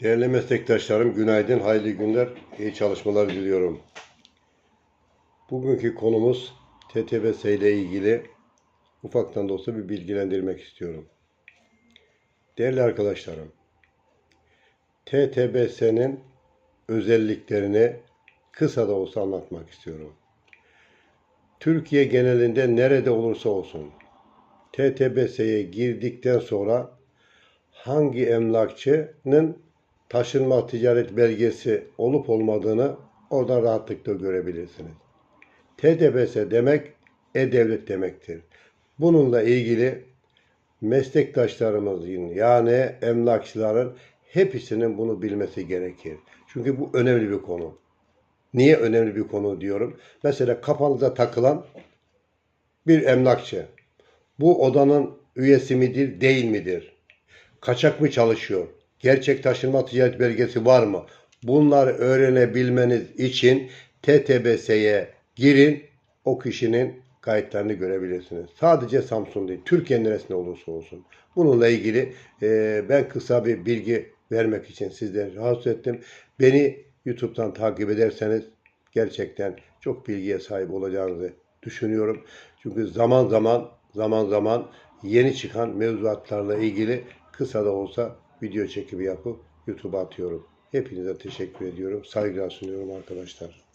Değerli meslektaşlarım, günaydın, hayırlı günler, iyi çalışmalar diliyorum. Bugünkü konumuz TTBS ile ilgili ufaktan da olsa bir bilgilendirmek istiyorum. Değerli arkadaşlarım, TTBS'nin özelliklerini kısa da olsa anlatmak istiyorum. Türkiye genelinde nerede olursa olsun TTBS'ye girdikten sonra hangi emlakçının taşınma ticaret belgesi olup olmadığını oradan rahatlıkla görebilirsiniz. TTBS demek e-devlet demektir. Bununla ilgili meslektaşlarımızın yani emlakçıların hepsinin bunu bilmesi gerekir. Çünkü bu önemli bir konu. Niye önemli bir konu diyorum? Mesela kafanıza takılan bir emlakçı. Bu odanın üyesi midir, değil midir? Kaçak mı çalışıyor? Gerçek taşınma ticaret belgesi var mı? Bunları öğrenebilmeniz için TTBS'ye girin. O kişinin kayıtlarını görebilirsiniz. Sadece Samsun değil, Türkiye'nin neresinde olursa olsun. Bununla ilgili e, ben kısa bir bilgi vermek için sizleri rahatsız ettim. Beni YouTube'dan takip ederseniz gerçekten çok bilgiye sahip olacağınızı düşünüyorum. Çünkü zaman zaman zaman zaman yeni çıkan mevzuatlarla ilgili kısa da olsa video çekimi yapıp YouTube'a atıyorum. Hepinize teşekkür ediyorum. Saygılar sunuyorum arkadaşlar.